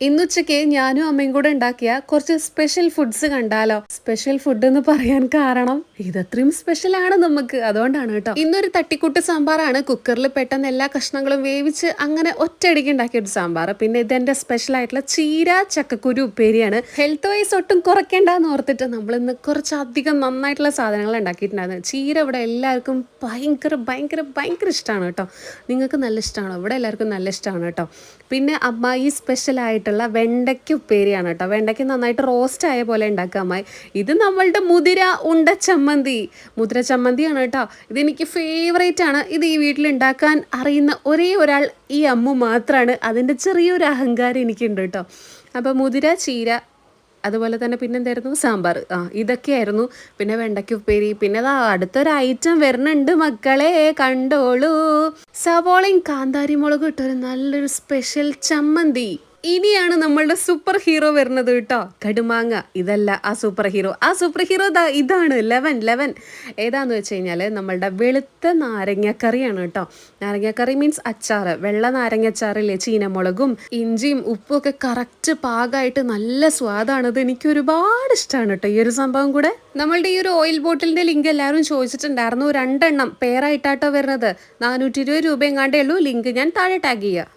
ഇന്നുച്ചയ്ക്ക് ഞാനും അമ്മയും കൂടെ ഉണ്ടാക്കിയ കുറച്ച് സ്പെഷ്യൽ ഫുഡ്സ് കണ്ടാലോ? സ്പെഷ്യൽ ഫുഡ് എന്ന് പറയാൻ കാരണം ഇതത്രയും സ്പെഷ്യൽ ആണ് നമുക്ക്. അതുകൊണ്ടാണ് കേട്ടോ. ഇന്നൊരു തട്ടിക്കൂട്ട് സാമ്പാറാണ്. കുക്കറിൽ പെട്ടെന്ന് എല്ലാ കഷ്ണങ്ങളും വേവിച്ച് അങ്ങനെ ഒറ്റയടിക്ക് ഉണ്ടാക്കിയ ഒരു സാമ്പാർ. പിന്നെ ഇതെന്റെ സ്പെഷ്യൽ ആയിട്ടുള്ള ചീര ചക്കക്കുരു ഉപ്പേരിയാണ്. ഹെൽത്ത് വൈസ് ഒട്ടും കുറയ്ക്കേണ്ടെന്ന് ഓർത്തിട്ട് നമ്മൾ ഇന്ന് കുറച്ചധികം നന്നായിട്ടുള്ള സാധനങ്ങൾ ഉണ്ടാക്കിയിട്ടുണ്ടായിരുന്നു. ചീര ഇവിടെ എല്ലാവർക്കും ഭയങ്കര ഭയങ്കര ഭയങ്കര ഇഷ്ടമാണ് കേട്ടോ. നിങ്ങൾക്ക് നല്ല ഇഷ്ടമാണോ ഇവിടെ എല്ലാവർക്കും നല്ല ഇഷ്ടമാണ് കേട്ടോ. പിന്നെ അമ്മ ഈ സ്പെഷ്യൽ ആയിട്ടുള്ള വെണ്ടയ്ക്ക് ഉപ്പേരിയാണ് കേട്ടോ. വെണ്ടയ്ക്ക് നന്നായിട്ട് റോസ്റ്റ് ആയ പോലെ ഉണ്ടാക്കാമായി ഇത് നമ്മളുടെ മുതിര ഉണ്ട ചമ്മന്തി. മുതിര ചമ്മന്തിയാണ് കേട്ടോ. ഇതെനിക്ക് ഫേവറേറ്റ് ആണ്. ഇത് ഈ വീട്ടിൽ ഉണ്ടാക്കാൻ അറിയുന്ന ഒരേ ഒരാൾ ഈ അമ്മു മാത്രമാണ് അതിന്റെ ചെറിയൊരു അഹങ്കാരം എനിക്കുണ്ട് കേട്ടോ. അപ്പോൾ മുതിര ചീര അതുപോലെ തന്നെ പിന്നെ എന്തായിരുന്നു? സാമ്പാർ. ആ ഇതൊക്കെയായിരുന്നു. പിന്നെ വെണ്ടയ്ക്ക് ഉപ്പേരി. പിന്നെ അതാ അടുത്തൊരു ഐറ്റം വരുന്നുണ്ട് മക്കളെ. കണ്ടോളൂ. സവോളയും കാന്താരി മുളകും ഇട്ടൊരു നല്ലൊരു സ്പെഷ്യൽ ചമ്മന്തി. ഇനിയാണ് നമ്മളുടെ സൂപ്പർ ഹീറോ വരുന്നത് കേട്ടോ. കടുമാങ്ങ. ഇതല്ല ആ സൂപ്പർ ഹീറോ ആ സൂപ്പർ ഹീറോ ഇതാണ്. ലെവൻ ലെവൻ ഏതാന്ന് വെച്ച് കഴിഞ്ഞാൽ നമ്മളുടെ വെളുത്ത നാരങ്ങക്കറിയാണ് കേട്ടോ. നാരങ്ങക്കറി മീൻസ് അച്ചാർ വെള്ള നാരങ്ങച്ചാറില്ലേ? ചീനമുളകും ഇഞ്ചിയും ഉപ്പും ഒക്കെ കറക്റ്റ് പാകമായിട്ട് നല്ല ഇത് എനിക്ക് ഒരുപാട് ഇഷ്ടമാണ് കേട്ടോ. ഈ ഒരു സംഭവം കൂടെ. നമ്മളുടെ ഈ ഒരു ഓയിൽ ബോട്ടിലിന്റെ ലിങ്ക് എല്ലാവരും ചോദിച്ചിട്ടുണ്ടായിരുന്നു. രണ്ടെണ്ണം. പേരായിട്ടാട്ടോ വരുന്നത്. നാനൂറ്റി ഇരുപത് രൂപ എങ്ങാണ്ടേ ഉള്ളൂ. ലിങ്ക് ഞാൻ താഴെ ടാഗ് ചെയ്യുക